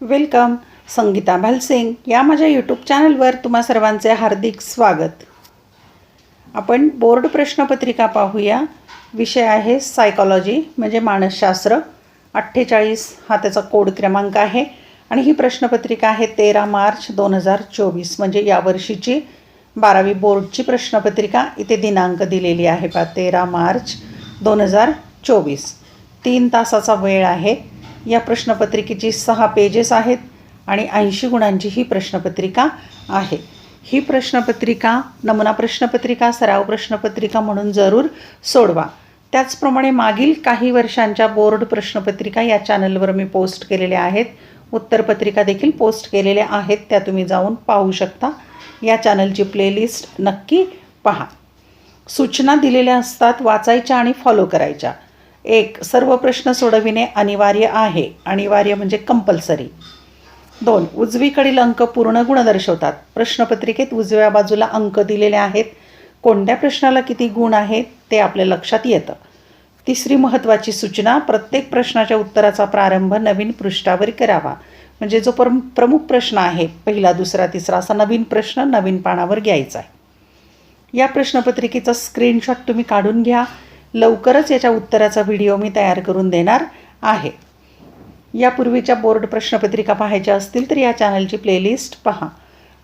Welcome Sangeeta Bhalsingh या माझ्या YouTube चॅनलवर तुम्हा सर्वांचे हार्दिक स्वागत. आपण बोर्ड प्रश्नपत्रिका पाहूया. विषय आहे सायकॉलॉजी म्हणजे मानसशास्त्र. अठ्ठेचाळीस हा त्याचा कोड क्रमांक आहे. आणि ही प्रश्नपत्रिका आहे तेरा मार्च दोन हजार चोवीस म्हणजे यावर्षीची बारावी बोर्डची प्रश्नपत्रिका. इथे दिनांक दिलेली आहे पा तेरा मार्च दोन हजार चोवीस. तीन तासाचा वेळ आहे. या प्रश्नपत्रिकेची सहा पेजेस आहेत आणि ऐंशी गुणांची ही प्रश्नपत्रिका आहे. ही प्रश्नपत्रिका नमुना प्रश्नपत्रिका सराव प्रश्नपत्रिका म्हणून जरूर सोडवा. त्याचप्रमाणे मागील काही वर्षांच्या बोर्ड प्रश्नपत्रिका या चॅनलवर मी पोस्ट केलेल्या आहेत. उत्तरपत्रिका देखील पोस्ट केलेल्या आहेत. त्या तुम्ही जाऊन पाहू शकता. या चॅनलची प्लेलिस्ट नक्की पहा. सूचना दिलेल्या असतात वाचायच्या आणि फॉलो करायच्या. एक सर्व प्रश्न सोडविणे अनिवार्य आहे. अनिवार्य म्हणजे कंपल्सरी दोन उजवीकडील अंक पूर्ण गुण दर्शवतात. प्रश्नपत्रिकेत उजव्या बाजूला अंक दिलेले आहेत. कोणत्या प्रश्नाला किती गुण आहेत ते आपल्या लक्षात येतं. तिसरी महत्त्वाची सूचना प्रत्येक प्रश्नाच्या उत्तराचा प्रारंभ नवीन पृष्ठावर करावा. म्हणजे जो प्रम प्रमुख प्रश्न आहे पहिला दुसरा तिसरा असा नवीन प्रश्न नवीन पानावर घ्यायचा आहे. या प्रश्नपत्रिकेचा स्क्रीनशॉट तुम्ही काढून घ्या. लवकरच याच्या उत्तराचा व्हिडिओ मी तयार करून देणार आहे. यापूर्वीच्या बोर्ड प्रश्नपत्रिका पाहायच्या असतील तर या चॅनलची प्लेलिस्ट पहा.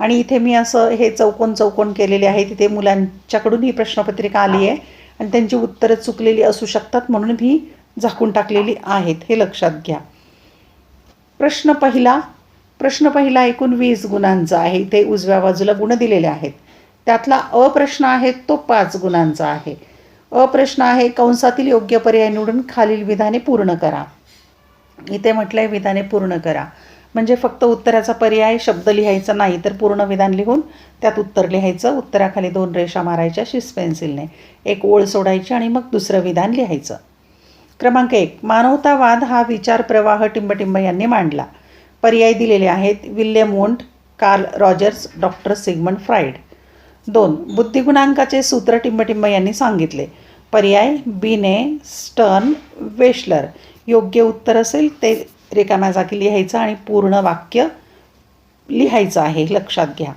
आणि इथे मी असं हे चौकोन चौकोन केलेले आहे. तिथे मुलांच्याकडून ही प्रश्नपत्रिका आली आहे आणि त्यांची उत्तरं चुकलेली असू शकतात म्हणून मी झाकून टाकलेली आहेत. हे लक्षात घ्या. प्रश्न पहिला प्रश्न पहिला एकूण वीस गुणांचा आहे. इथे उजव्या बाजूला गुण दिलेले आहेत. त्यातला अ प्रश्न आहे तो पाच गुणांचा आहे. अ प्रश्न आहे कंसातील योग्य पर्याय निवडून खालील विधाने पूर्ण करा. इथे म्हटलं आहे विधाने पूर्ण करा. म्हणजे फक्त उत्तराचा पर्याय शब्द लिहायचा नाही तर पूर्ण विधान लिहून त्यात उत्तर लिहायचं. उत्तराखाली दोन रेषा मारायच्या शिस पेन्सिलने एक ओळ सोडायची आणि मग दुसरं विधान लिहायचं. क्रमांक एक मानवतावाद हा विचार प्रवाह टिंबटिंब यांनी मांडला. पर्याय दिलेले आहेत William Wundt Carl Rogers doctor Sigmund Freud दोन बुद्धिगुणांकाचे सूत्र टिंबटिंब यांनी सांगितले. पर्याय बिने स्टर्न वेशलर. योग्य उत्तर असेल ते रिकाम्या जागी लिहायचं आणि पूर्ण वाक्य लिहायचं आहे लक्षात घ्या.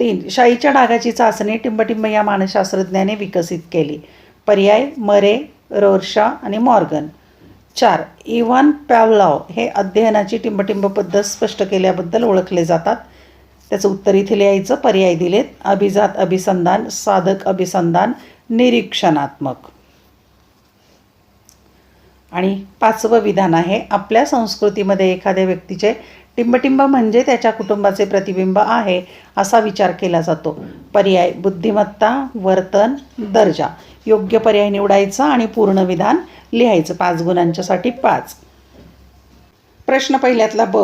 तीन शाईच्या डागाची चाचणी टिंबटिंब या मानसशास्त्रज्ञाने विकसित केली. पर्याय मरे रोर्षा आणि मॉर्गन. चार इव्हान पॅवलाव हे अध्ययनाची टिंबटिंब पद्धत स्पष्ट केल्याबद्दल ओळखले जातात. त्याचं उत्तर इथे लिहायचं पर्याय दिलेत. अभिजात अभिसंधान साधक अभिसंधान निरीक्षणात्मक. आणि पाचवं विधान आहे आपल्या संस्कृतीमध्ये एखाद्या व्यक्तीचे टिंबटिंब म्हणजे त्याच्या कुटुंबाचे प्रतिबिंब आहे असा विचार केला जातो. पर्याय बुद्धिमत्ता वर्तन दर्जा योग्य पर्याय निवडायचा आणि पूर्ण विधान लिहायचं. पाच गुणांच्यासाठी पाच. प्रश्न पहिल्यातला ब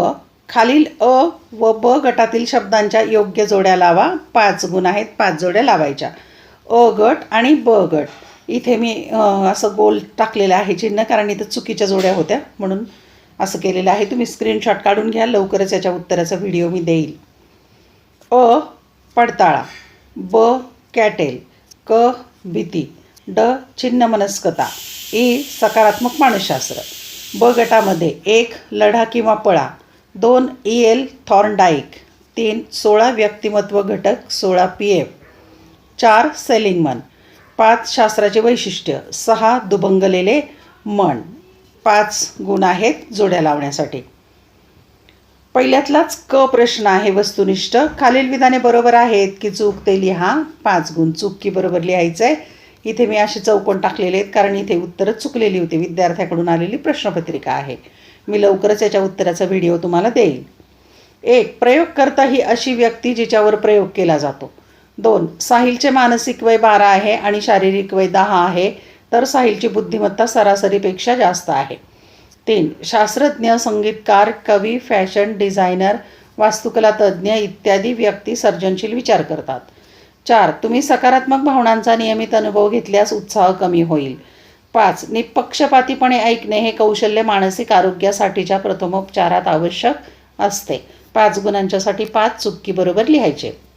खालील अ व ब गटातील शब्दांच्या योग्य जोड्या लावा. पाच गुण आहेत पाच जोड्या लावायच्या. अ गट आणि ब गट. इथे मी असं गोल टाकलेलं आहे चिन्ह कारण इथं चुकीच्या जोड्या होत्या म्हणून असं केलेलं आहे. तुम्ही स्क्रीनशॉट काढून घ्या लवकरच याच्या उत्तराचा व्हिडिओ मी देईल. अ पडताळा. ब कॅटेल. क भीती. ड चिन्ह मनस्कता ई सकारात्मक मानसशास्त्र. ब गटामध्ये एक लढा किंवा पळा. दोन ई एल थॉर्नडाईक. तीन सोळा व्यक्तिमत्व घटक सोळा पी एफ. चार सेलिंग मन. पाच शास्त्राचे वैशिष्ट्य. सहा दुबंगलेले मन. पाच गुण आहेत जोड्या लावण्यासाठी. पहिल्यातलाच क प्रश्न आहे वस्तुनिष्ठ. खालील विधाने बरोबर आहेत की चूक ते लिहा. पाच गुण चूक की बरोबर लिहायचं. आहे इथे मी असे चौकोन टाकलेले आहेत कारण इथे उत्तरं चुकलेली होती. विद्यार्थ्याकडून आलेली प्रश्नपत्रिका आहे. मी लवकरच याच्या उत्तराचा व्हिडिओ तुम्हाला देईल. एक प्रयोगकर्ता ही अशी व्यक्ती जिच्यावर प्रयोग केला जातो. दोन साहिलचे मानसिक वय बारा आहे आणि शारीरिक वय दहा आहे तर साहिलची बुद्धिमत्ता सरासरीपेक्षा जास्त आहे. तीन शास्त्रज्ञ संगीतकार कवी फॅशन डिझायनर वास्तुकला तज्ज्ञ इत्यादी व्यक्ती सर्जनशील विचार करतात. चार तुम्ही सकारात्मक भावनांचा नियमित अनुभव घेतल्यास उत्साह कमी होईल. पाच निपक्षपातीपणे ऐकणे हे कौशल्य मानसिक आरोग्यासाठीच्या प्रथमोपचारात आवश्यक असते. पाच गुणांच्यासाठी पाच चुक्की बरोबर लिहायचे.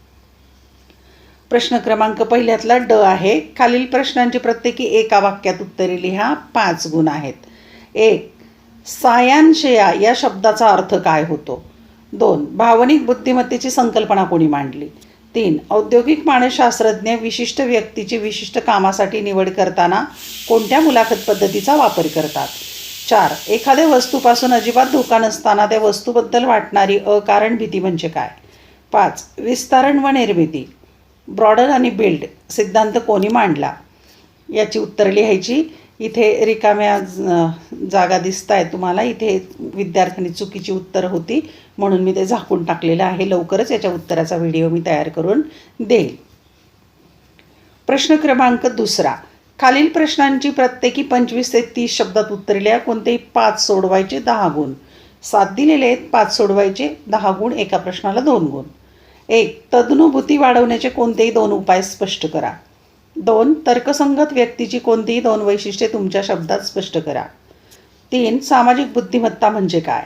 प्रश्न क्रमांक पहिल्यातला ड आहे. खालील प्रश्नांची प्रत्येकी एका वाक्यात उत्तरे लिहा. पाच गुण आहेत. एक सायांशया या शब्दाचा अर्थ काय होतो? दोन भावनिक बुद्धिमत्तेची संकल्पना कोणी मांडली? तीन औद्योगिक मानसशास्त्रज्ञ विशिष्ट व्यक्तीची विशिष्ट कामासाठी निवड करताना कोणत्या मुलाखत पद्धतीचा वापर करतात? चार एखाद्या वस्तूपासून अजिबात धोका नसताना त्या वस्तूबद्दल वाटणारी अकारण भीती म्हणजे काय? पाच विस्तारण व निर्मिती. ब्रॉडर आणि बिल्ड सिद्धांत कोणी मांडला? याची उत्तरं लिहायची. इथे रिकाम्या जागा दिसत आहेत तुम्हाला. इथे विद्यार्थ्यांनी चुकीची उत्तरं होती म्हणून मी ते झाकून टाकलेलं आहे. लवकरच याच्या उत्तराचा व्हिडिओ मी तयार करून देईल. प्रश्न क्रमांक दुसरा. खालील प्रश्नांची प्रत्येकी पंचवीस ते तीस शब्दात उत्तरे लिहा. कोणतेही पाच सोडवायचे दहा गुण. सात दिलेले आहेत. पाच सोडवायचे दहा गुण. एका प्रश्नाला दोन गुण. एक तदनुभूती वाढवण्याचे कोणतेही दोन उपाय स्पष्ट करा. दोन तर्कसंगत व्यक्तीची कोणतीही दोन वैशिष्ट्ये तुमच्या शब्दात स्पष्ट करा. तीन सामाजिक बुद्धिमत्ता म्हणजे काय?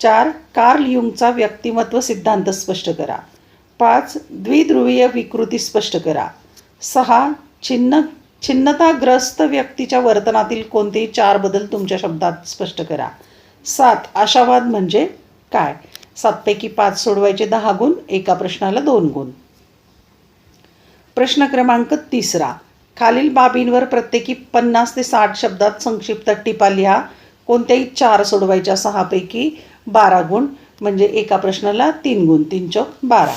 चार कार्ल युंगचा व्यक्तिमत्व सिद्धांत स्पष्ट करा. पाच द्विध्रुवीय विकृती स्पष्ट करा. सहा छिन्न छिन्नताग्रस्त व्यक्तीच्या वर्तनातील कोणतेही चार बदल तुमच्या शब्दात स्पष्ट करा. सात आशावाद म्हणजे काय? सातपैकी पाच सोडवायचे दहा गुण एका प्रश्नाला दोन गुण. प्रश्न क्रमांक तिसरा. खालील बाबींवर प्रत्येकी पन्नास ते साठ शब्दात संक्षिप्त टिपा लिहा. कोणत्याही चार सोडवायच्या सहापैकी बारा गुण म्हणजे एका प्रश्नाला तीन गुण तीन चौक बारा.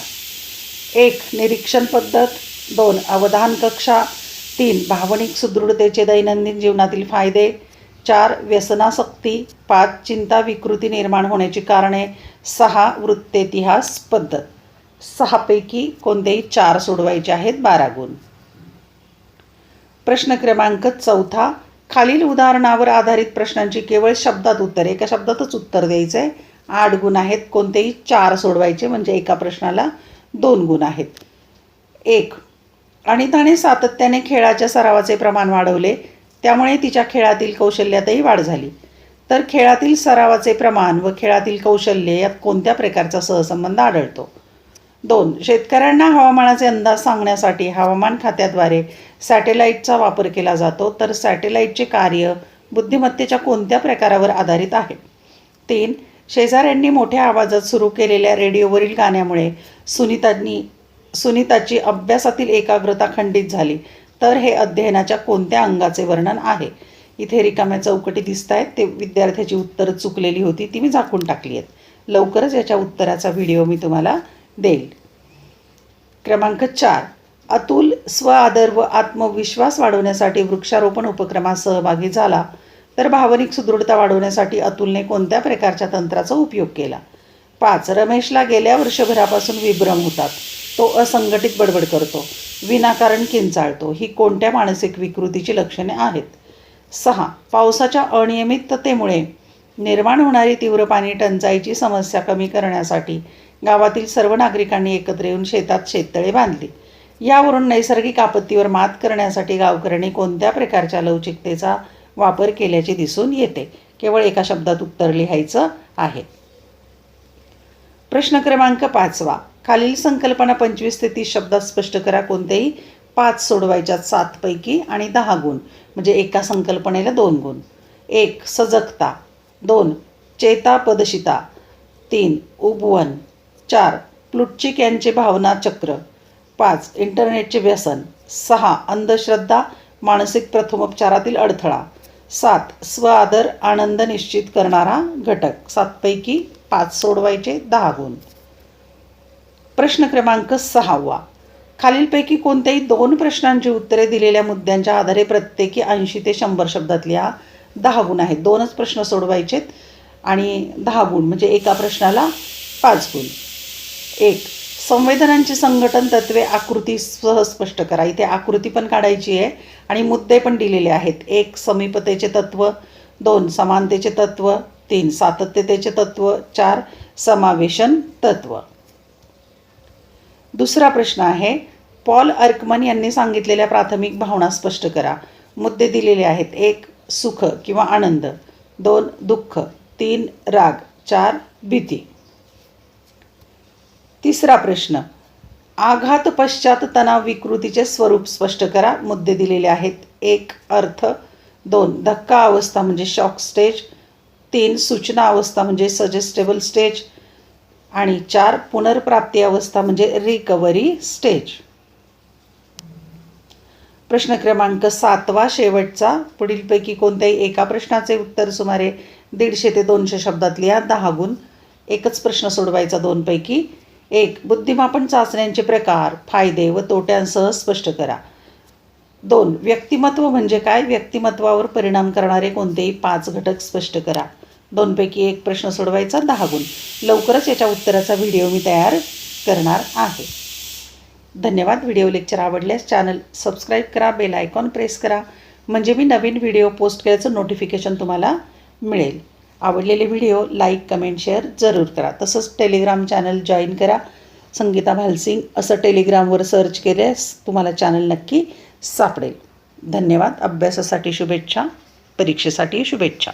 एक निरीक्षण पद्धत. दोन अवधान कक्षा. तीन भावनिक सुदृढतेचे दैनंदिन जीवनातील फायदे. चार व्यसनासक्ती पाच चिंता विकृती निर्माण होण्याची कारणे सहा वृत्तेतिहास पद्धत. सहापैकी कोणतेही चार सोडवायचे आहेत बारा गुण प्रश्न क्रमांक चौथा खालील उदाहरणावर आधारित प्रश्नांची केवळ शब्दात उत्तर एका शब्दातच उत्तर द्यायचं आहे आठ गुण आहेत कोणतेही चार सोडवायचे म्हणजे एका प्रश्नाला दोन गुण आहेत. एक अनिताने सातत्याने खेळाच्या सरावाचे प्रमाण वाढवले. त्यामुळे तिच्या खेळातील कौशल्यातही वाढ झाली. तर खेळातील सरावाचे प्रमाण व खेळातील कौशल्य यात कोणत्या प्रकारचा सहसंबंध आढळतो? दोन शेतकऱ्यांना हवामानाचे अंदाज सांगण्यासाठी हवामान खात्याद्वारे सॅटेलाईटचा वापर केला जातो तर सॅटेलाईटचे कार्य बुद्धिमत्तेच्या कोणत्या प्रकारावर आधारित आहे? तीन शेजाऱ्यांनी मोठ्या आवाजात सुरू केलेल्या रेडिओवरील गाण्यामुळे सुनीतांनी सुनीताची अभ्यासातील एकाग्रता खंडित झाली. तर हे अध्ययनाच्या कोणत्या अंगाचे वर्णन आहे? इथे रिकाम्या चौकटी दिसत आहेत ते विद्यार्थ्याची उत्तरं चुकलेली होती. ती मी झाकून टाकली आहेत. लवकरच याच्या उत्तराचा व्हिडिओ मी तुम्हाला देईल. क्रमांक चार. अतुल स्वआदर व आत्मविश्वास वाढवण्यासाठी वृक्षारोपण उपक्रमात सहभागी झाला. तर भावनिक सुदृढता वाढवण्यासाठी अतुलने कोणत्या प्रकारच्या तंत्राचा उपयोग केला? पाच. रमेशला गेल्या वर्षभरापासून विभ्रम होतात. तो असंघटित बडबड करतो. विनाकारण किंचाळतो. ही कोणत्या मानसिक विकृतीची लक्षणे आहेत? सहा. पावसाच्या अनियमिततेमुळे निर्माण होणारी तीव्र पाणी टंचाईची समस्या कमी करण्यासाठी गावातील सर्व नागरिकांनी एकत्र येऊन शेतात शेततळे बांधली. यावरून नैसर्गिक आपत्तीवर मात करण्यासाठी गावकऱ्यांनी कोणत्या प्रकारच्या लवचिकतेचा वापर केल्याचे दिसून येते? केवळ एका शब्दात उत्तर लिहायचं आहे. प्रश्न क्रमांक पाचवा. खालील संकल्पना पंचवीस ते तीस शब्दात स्पष्ट करा. कोणतेही पाच सोडवायच्यात सातपैकी आणि दहा गुण. म्हणजे एका संकल्पनेला दोन गुण. एक सजगता. दोन चेतापदशिता. तीन उपवन चार प्लुटचिक यांचे भावना चक्र. पाच इंटरनेटचे व्यसन. सहा अंधश्रद्धा मानसिक प्रथमोपचारातील अडथळा. सात स्वआदर आनंद निश्चित करणारा घटक. सातपैकी पाच सोडवायचे दहा गुण. प्रश्न क्रमांक सहावा. खालीलपैकी कोणत्याही दोन प्रश्नांची उत्तरे दिलेल्या मुद्द्यांच्या आधारे प्रत्येकी ऐंशी ते शंभर शब्दात लिहा दहा गुण आहेत. दोनच प्रश्न सोडवायचेत आणि दहा गुण म्हणजे एका प्रश्नाला पाच गुण. एक संवेदनांची संघटन तत्वे आकृती सह स्पष्ट करा. इथे आकृती पण काढायची आहे आणि मुद्दे पण दिलेले आहेत. एक समीपतेचे तत्व दोन समानतेचे तत्व तीन सातत्यतेचे तत्व चार समावेशन तत्व दुसरा प्रश्न आहे पॉल अर्कमन यांनी सांगितलेल्या प्राथमिक भावना स्पष्ट करा. मुद्दे दिलेले आहेत. एक सुख किंवा आनंद. दोन दुःख. तीन राग. चार भीती. तिसरा प्रश्न आघात पश्चात तणाव विकृतीचे स्वरूप स्पष्ट करा. मुद्दे दिलेले आहेत. एक अर्थ. दोन धक्का अवस्था म्हणजे शॉक स्टेज तीन सूचना अवस्था म्हणजे सजेस्टेबल स्टेज आणि चार पुनर्प्राप्ती अवस्था म्हणजे रिकव्हरी स्टेज प्रश्न क्रमांक सातवा शेवटचा. पुढीलपैकी कोणत्याही एका प्रश्नाचे उत्तर सुमारे दीडशे ते दोनशे शब्दात लिहा दहा गुण. एकच प्रश्न सोडवायचा दोनपैकी. एक बुद्धिमापन चाचण्यांचे प्रकार फायदे व तोट्यांसह स्पष्ट करा. दोन व्यक्तिमत्व म्हणजे काय? व्यक्तिमत्वावर परिणाम करणारे कोणतेही पाच घटक स्पष्ट करा. दोनपैकी एक प्रश्न सोडवायचा दहा गुण लवकरच याच्या उत्तराचा व्हिडिओ मी तयार करणार आहे. धन्यवाद. व्हिडिओ लेक्चर आवडल्यास चॅनल सबस्क्राईब करा बेल आयकॉन प्रेस करा म्हणजे मी नवीन व्हिडिओ पोस्ट केल्याचं नोटिफिकेशन तुम्हाला मिळेल. आवडलेले व्हिडिओ लाईक कमेंट शेअर जरूर करा. तसंच टेलिग्राम चॅनल जॉईन करा. संगीता भालसिंग असं टेलिग्रामवर सर्च केल्यास तुम्हाला चॅनल नक्की सापडेल. धन्यवाद. अभ्यासासाठी शुभेच्छा. परीक्षेसाठी शुभेच्छा.